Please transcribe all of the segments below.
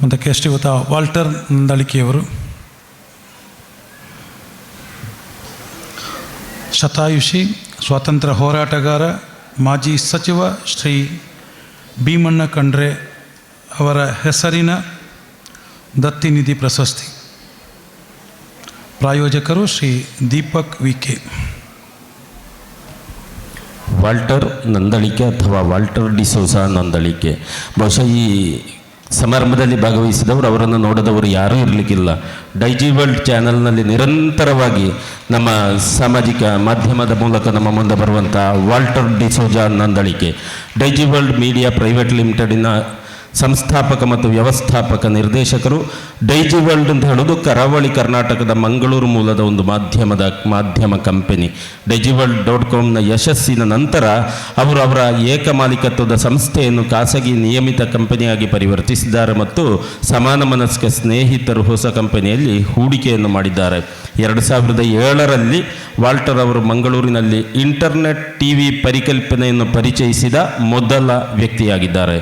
ಮುಂದಕ್ಕೆ ಶ್ರೀಯುತ ವಾಲ್ಟರ್ ನಂದಳಿಕೆಯವರು. ಶತಾಯುಷಿ, ಸ್ವಾತಂತ್ರ್ಯ ಹೋರಾಟಗಾರ, ಮಾಜಿ ಸಚಿವ ಶ್ರೀ ಭೀಮಣ್ಣ ಖಂಡ್ರೆ ಅವರ ಹೆಸರಿನ ದತ್ತಿನಿಧಿ ಪ್ರಶಸ್ತಿ. ಪ್ರಾಯೋಜಕರು Shri Deepak V. K. Walter Nandalike ಅಥವಾ ವಾಲ್ಟರ್ ಡಿಸೋಸಾ ನಂದಳಿಕೆ? ಬಹುಶಃ ಈ ಸಮಾರಂಭದಲ್ಲಿ ಭಾಗವಹಿಸಿದವರು, ಅವರನ್ನು ನೋಡದವರು ಯಾರೂ ಇರಲಿಕ್ಕಿಲ್ಲ. ಡೈಜಿ ವರ್ಲ್ಡ್ ಚಾನೆಲ್ನಲ್ಲಿ ನಿರಂತರವಾಗಿ ನಮ್ಮ ಸಾಮಾಜಿಕ ಮಾಧ್ಯಮದ ಮೂಲಕ ನಮ್ಮ ಮುಂದೆ ಬರುವಂಥ Walter D'Souza Nandalike Daiji World media private ಲಿಮಿಟೆಡಿನ ಸಂಸ್ಥಾಪಕ ಮತ್ತು ವ್ಯವಸ್ಥಾಪಕ ನಿರ್ದೇಶಕರು ಡೈಜಿ ವರ್ಲ್ಡ್ ಅಂತ ಹೇಳೋದು ಕರಾವಳಿ ಕರ್ನಾಟಕದ ಮಂಗಳೂರು ಮೂಲದ ಒಂದು ಮಾಧ್ಯಮದ ಮಾಧ್ಯಮ ಕಂಪೆನಿ. ಡೈಜಿ ವರ್ಲ್ಡ್ ಡಾಟ್ ಕಾಮ್ನ ಯಶಸ್ಸಿನ ನಂತರ ಅವರು ಅವರ ಏಕಮಾಲಿಕತ್ವದ ಸಂಸ್ಥೆಯನ್ನು ಖಾಸಗಿ ನಿಯಮಿತ ಕಂಪನಿಯಾಗಿ ಪರಿವರ್ತಿಸಿದ್ದಾರೆ ಮತ್ತು ಸಮಾನ ಮನಸ್ಕ ಸ್ನೇಹಿತರು ಹೊಸ ಕಂಪನಿಯಲ್ಲಿ ಹೂಡಿಕೆಯನ್ನು ಮಾಡಿದ್ದಾರೆ. ಎರಡು ಸಾವಿರದ ಏಳರಲ್ಲಿ ವಾಲ್ಟರ್ ಅವರು ಮಂಗಳೂರಿನಲ್ಲಿ ಇಂಟರ್ನೆಟ್ ಟಿ ವಿ ಪರಿಕಲ್ಪನೆಯನ್ನು ಪರಿಚಯಿಸಿದ ಮೊದಲ ವ್ಯಕ್ತಿಯಾಗಿದ್ದಾರೆ.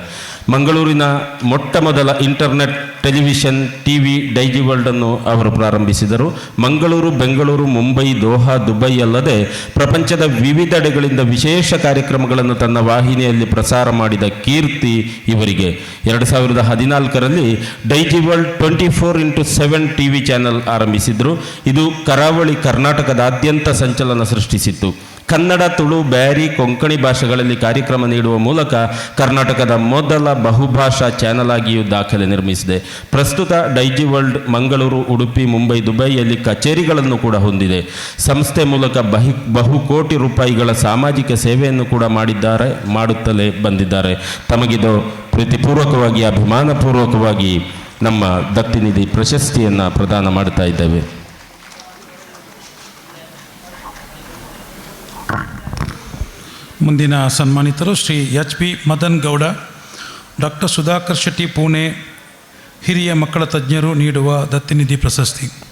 ಮಂಗಳೂರಿನ ಮೊಟ್ಟ ಮೊದಲ internet television T V Daiji ವರ್ಲ್ಡನ್ನು ಅವರು ಪ್ರಾರಂಭಿಸಿದರು. ಮಂಗಳೂರು, ಬೆಂಗಳೂರು, ಮುಂಬೈ, ದೋಹಾ, ದುಬೈ ಅಲ್ಲದೆ ಪ್ರಪಂಚದ ವಿವಿಧೆಡೆಗಳಿಂದ ವಿಶೇಷ ಕಾರ್ಯಕ್ರಮಗಳನ್ನು ತನ್ನ ವಾಹಿನಿಯಲ್ಲಿ ಪ್ರಸಾರ ಮಾಡಿದ ಕೀರ್ತಿ ಇವರಿಗೆ. ಎರಡು ಸಾವಿರದ ಹದಿನಾಲ್ಕರಲ್ಲಿ Daiji World twenty four into seven T V channel ಆರಂಭಿಸಿದರು. ಇದು ಕರಾವಳಿ ಕರ್ನಾಟಕದಾದ್ಯಂತ ಸಂಚಲನ ಸೃಷ್ಟಿಸಿತ್ತು. ಕನ್ನಡ, ತುಳು, ಬ್ಯಾರಿ, ಕೊಂಕಣಿ ಭಾಷೆಗಳಲ್ಲಿ ಕಾರ್ಯಕ್ರಮ ನೀಡುವ ಮೂಲಕ ಕರ್ನಾಟಕದ ಮೊದಲ ಬಹುಭಾಷಾ ಚಾನಲ್ ಆಗಿಯೂ ದಾಖಲೆ ನಿರ್ಮಿಸಿದೆ. ಪ್ರಸ್ತುತ ಡೈಜಿ ವರ್ಲ್ಡ್ ಮಂಗಳೂರು, ಉಡುಪಿ, ಮುಂಬೈ, ದುಬೈಯಲ್ಲಿ ಕಚೇರಿಗಳನ್ನು ಕೂಡ ಹೊಂದಿದೆ. ಸಂಸ್ಥೆ ಮೂಲಕ ಬಹು ಬಹುಕೋಟಿ ರೂಪಾಯಿಗಳ ಸಾಮಾಜಿಕ ಸೇವೆಯನ್ನು ಕೂಡ ಮಾಡಿದ್ದಾರೆ, ಮಾಡುತ್ತಲೇ ಬಂದಿದ್ದಾರೆ. ತಮಗಿದು ಪ್ರೀತಿಪೂರ್ವಕವಾಗಿ, ಅಭಿಮಾನಪೂರ್ವಕವಾಗಿ ನಮ್ಮ ದತ್ತಿನಿಧಿ ಪ್ರಶಸ್ತಿಯನ್ನು ಪ್ರದಾನ ಮಾಡ್ತಾ ಇದ್ದೇವೆ. ಮುಂದಿನ ಸನ್ಮಾನಿತರು Shri H P Madan Gowda, doctor Sudhakar Shetty, Pune ಹಿರಿಯ ಮಕ್ಕಳ ತಜ್ಞರು ನೀಡುವ ದತ್ತಿನಿಧಿ ಪ್ರಶಸ್ತಿ.